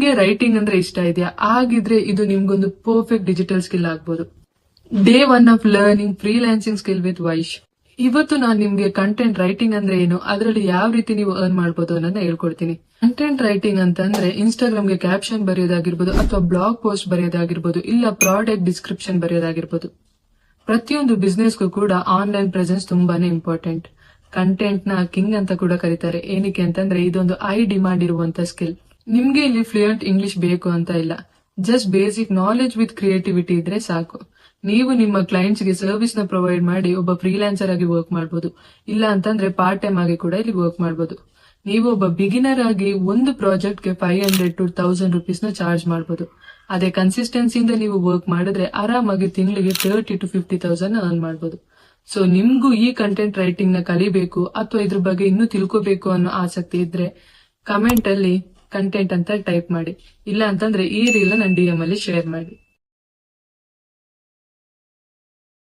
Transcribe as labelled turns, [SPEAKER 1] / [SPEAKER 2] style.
[SPEAKER 1] ನಿಮ್ಗೆ ರೈಟಿಂಗ್ ಅಂದ್ರೆ ಇಷ್ಟ ಇದೆಯಾ? ಆಗಿದ್ರೆ ಇದು ನಿಮ್ಗೊಂದು ಪರ್ಫೆಕ್ಟ್ ಡಿಜಿಟಲ್ ಸ್ಕಿಲ್ ಆಗ್ಬೋದು. Day one of learning freelancing skill with Vaish ಇವತ್ತು ನಾನು ನಿಮ್ಗೆ ಕಂಟೆಂಟ್ ರೈಟಿಂಗ್ ಅಂದ್ರೆ ಏನು? ಅದರಲ್ಲಿ ಯಾವ ರೀತಿ ನೀವು ಅರ್ನ್ ಮಾಡಬಹುದು ಅನ್ನೋದನ್ನ ಹೇಳ್ಕೊಡ್ತೀನಿ. ಕಂಟೆಂಟ್ ರೈಟಿಂಗ್ ಅಂತಂದ್ರೆ ಇನ್ಸ್ಟಾಗ್ರಾಮ್ಗೆ ಕ್ಯಾಪ್ಷನ್ ಬರೆಯೋದಾಗಿರ್ಬೋದು ಅಥವಾ ಬ್ಲಾಗ್ ಪೋಸ್ಟ್ ಬರೆಯೋದಾಗಿರ್ಬೋದು, ಇಲ್ಲ ಪ್ರಾಡಕ್ಟ್ ಡಿಸ್ಕ್ರಿಪ್ಷನ್ ಬರೆಯೋದಾಗಿರ್ಬೋದು. ಪ್ರತಿಯೊಂದು ಬಿಸ್ನೆಸ್ಗೂ ಕೂಡ ಆನ್ಲೈನ್ ಪ್ರೆಸೆನ್ಸ್ ತುಂಬಾನೇ ಇಂಪಾರ್ಟೆಂಟ್ ಕಂಟೆಂಟ್ನ ಕಿಂಗ್ ಅಂತ ಕೂಡ ಕರೀತಾರೆ. ಏನಕ್ಕೆ ಅಂತಂದ್ರೆ ಇದೊಂದು ಐ ಡಿಮಾಂಡ್ ಇರುವಂತ ಸ್ಕಿಲ್ ನಿಮ್ಗೆ ಇಲ್ಲಿ ಫ್ಲೂಯೆಂಟ್ ಇಂಗ್ಲಿಷ್ ಬೇಕು ಅಂತ ಇಲ್ಲ. Just basic knowledge with creativity ಇದ್ರೆ ಸಾಕು. ನೀವು ನಿಮ್ಮ ಕ್ಲೈಂಟ್ಸ್ಗೆ ಸರ್ವಿಸ್ನ ಪ್ರೊವೈಡ್ ಮಾಡಿ ಒಬ್ಬ ಫ್ರೀಲ್ಯಾನ್ಸರ್ ಆಗಿ ವರ್ಕ್ ಮಾಡಬಹುದು ಇಲ್ಲ ಅಂತಂದ್ರೆ ಪಾರ್ಟ್ ಟೈಮ್ ಆಗಿ ಕೂಡ ಇಲ್ಲಿ ವರ್ಕ್ ಮಾಡಬಹುದು ನೀವು ಒಬ್ಬ ಬಿಗಿನರ್ ಆಗಿ ಒಂದು ಪ್ರಾಜೆಕ್ಟ್ಗೆ ಫೈವ್ ಹಂಡ್ರೆಡ್ ಟು ತೌಸಂಡ್ ರುಪೀಸ್ನ ಚಾರ್ಜ್ ಮಾಡಬಹುದು ಅದೇ ಕನ್ಸಿಸ್ಟೆನ್ಸಿಯಿಂದ ನೀವು ವರ್ಕ್ ಮಾಡಿದ್ರೆ ಆರಾಮಾಗಿ ತಿಂಗಳಿಗೆ thirty to fifty thousand earn ಮಾಡಬಹುದು ಸೊ ನಿಮ್ಗೂ ಈ ಕಂಟೆಂಟ್ ರೈಟಿಂಗ್ನ ಕಲಿಬೇಕು, ಅಥವಾ ಇದ್ರ ಬಗ್ಗೆ ಇನ್ನೂ ತಿಳ್ಕೋಬೇಕು ಅನ್ನೋ ಆಸಕ್ತಿ ಇದ್ರೆ ಕಮೆಂಟ್ ಅಲ್ಲಿ ಕಂಟೆಂಟ್ ಅಂತ ಟೈಪ್ ಮಾಡಿ. ಇಲ್ಲ ಅಂತಂದ್ರೆ ಈ ರೀಲ್ ನನ್ನ ಡಿ ಎಂ ಅಲ್ಲಿ ಶೇರ್ ಮಾಡಿ.